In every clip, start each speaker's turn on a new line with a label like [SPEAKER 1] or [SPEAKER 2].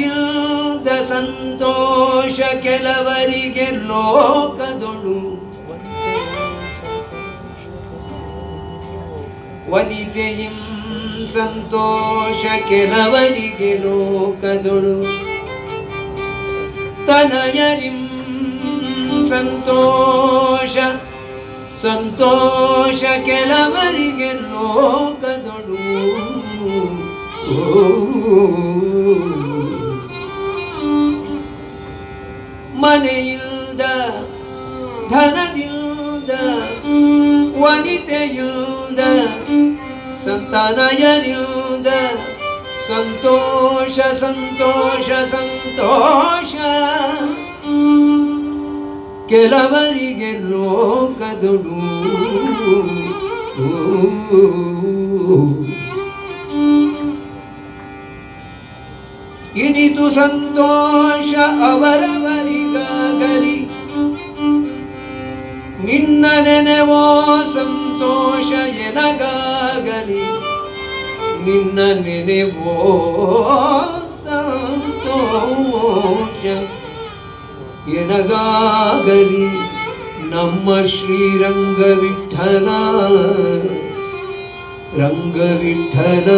[SPEAKER 1] ಧನದಿಂದ ಸಂತೋಷ ಕೆಲವರಿಗೆ ಲೋಕದೊಳು. ವನಿತೆಯಂ ಸಂತೋಷ ಕೆಲವರಿಗೆ ಲೋಕದೊಳು. ತನಯರಿಂ ಸಂತೋಷ ಸಂತೋಷ ಕೆಲವರಿಗೆ ಲೋಕದೊಳು. ಮನೆಯಿಲ್ದ ಧನದಿಂದ ವನಿತೆಯಿಂದ ಸಂತಾನಯನಿಂದ ಸಂತೋಷ ಸಂತೋಷ ಸಂತೋಷ. ಕೆಲವರಿಗೆ ಲೋಕದುಡು ಇನಿತು ಸಂತೋಷ ಅವರವರಿಗಾಗಲಿ ನಿನ್ನ ನೆನೆವೋ ಸಂತೋಷ ಎನಗಾಗಲಿ. ನಿನ್ನ ನೆನೆವೋ ಸಂತೋಷ ಎನಗಾಗಲಿ. ನಮ್ಮ ಶ್ರೀರಂಗ ವಿಠಲ, ರಂಗ ವಿಠಲ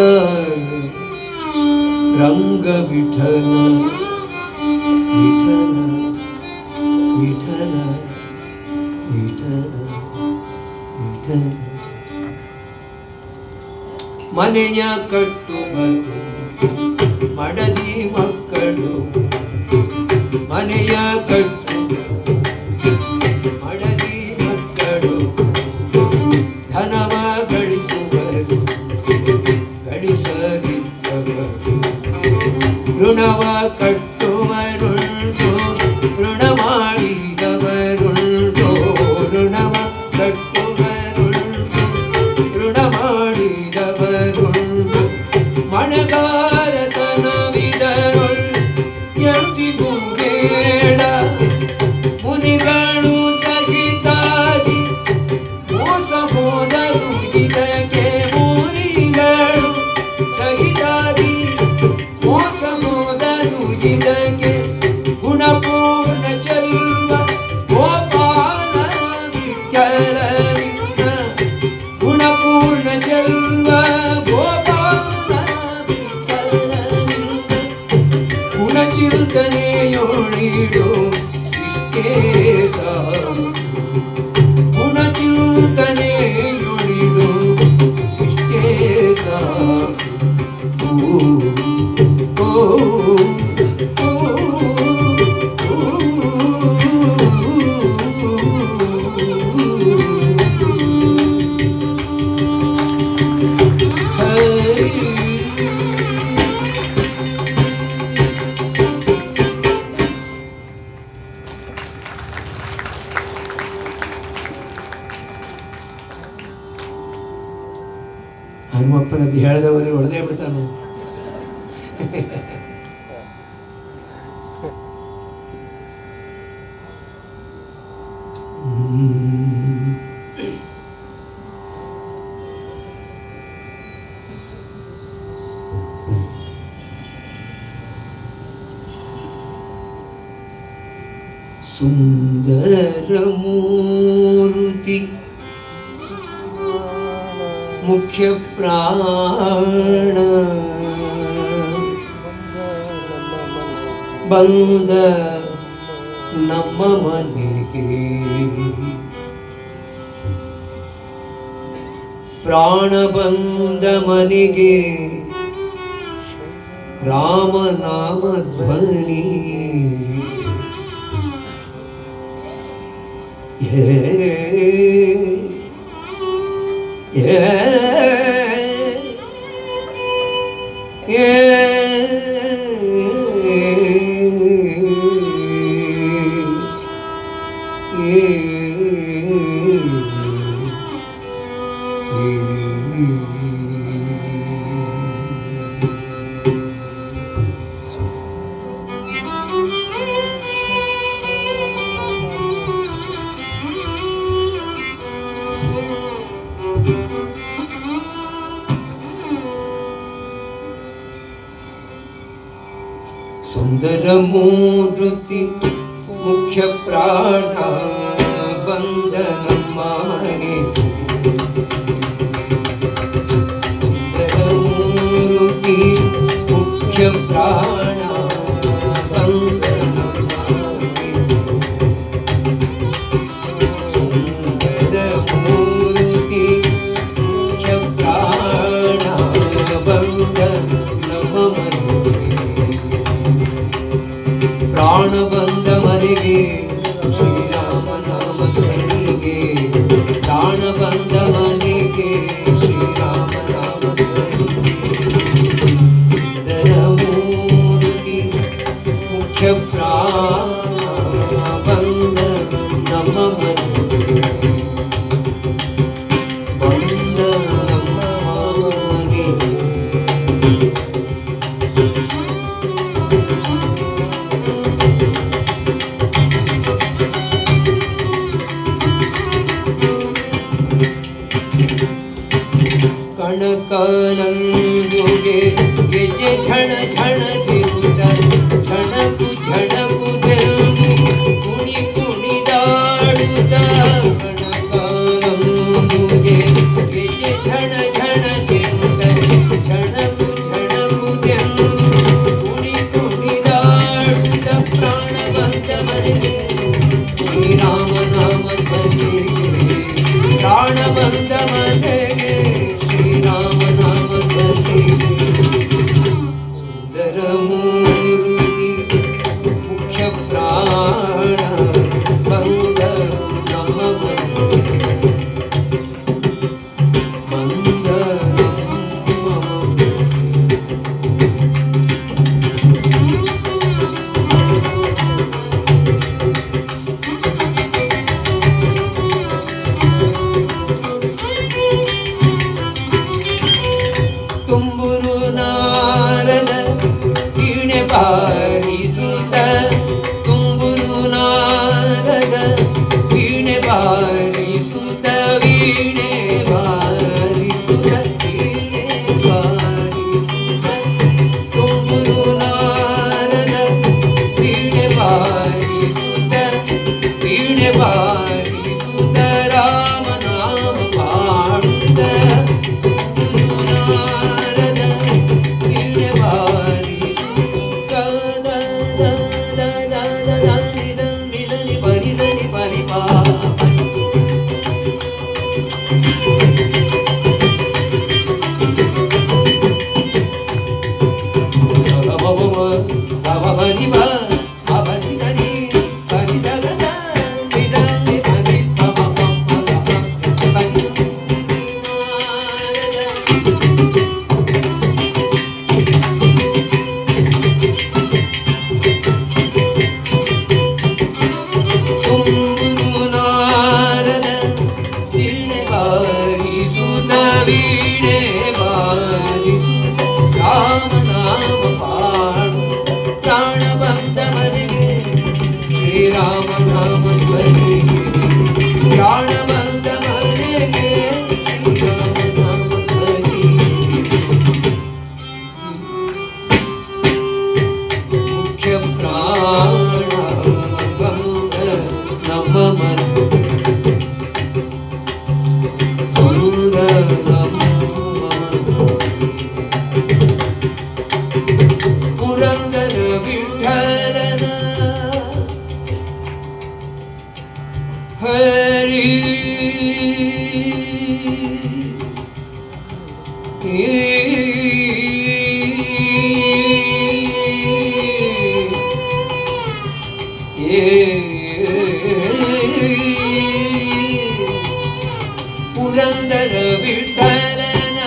[SPEAKER 1] ರಂಗ ವಿಠಲ ವಿಠಲ ವಿಠಲ. ಮನೆಯ ಕಟ್ಟು ಮಡದಿ ಮಕ್ಕಳು ಮನೆಯ ಹನುಮಪ್ಪನದ್ದು ಹೇಳ್ದವರೆ ಹೊಡೆದೇ ಬಿಡ್ತಾನು ಸುಂದರಮೂರುತಿ ಪ್ರಾಣ. ಬಂದ ನಮ್ಮ ಮನೆಗೆ ಪ್ರಾಣ ಬಂದ ಮನೆಗೆ ರಾಮನಾಮ ಧ್ವನಿ. ಏ मुख्यप्राणा वन्दनं मामने मुख्यप्राण कनकनन्दुगे गिजे झण झण गिरु ಝಣಕು ಝಣಕು ತೆರಳು ಕುಣಿ ಕುಣಿದಾಡುತ್ತ 아 네. Tava lá de mar Hari Purandara விட்டலன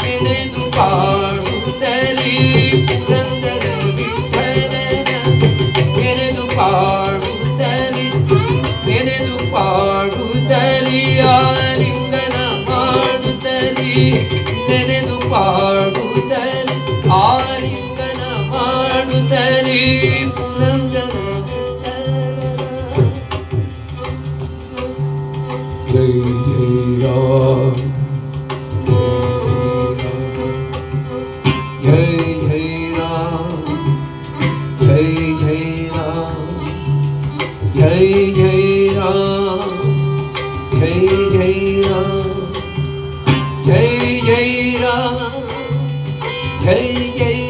[SPEAKER 1] பிணைந்து பா ಬೆರೆದು ಪಾಡುತ್ತನೆ ಆಲಿಂಗನ ಮಾಡುತ್ತನೆ ಪುರಂದರ ಜೈ yeah, yeah.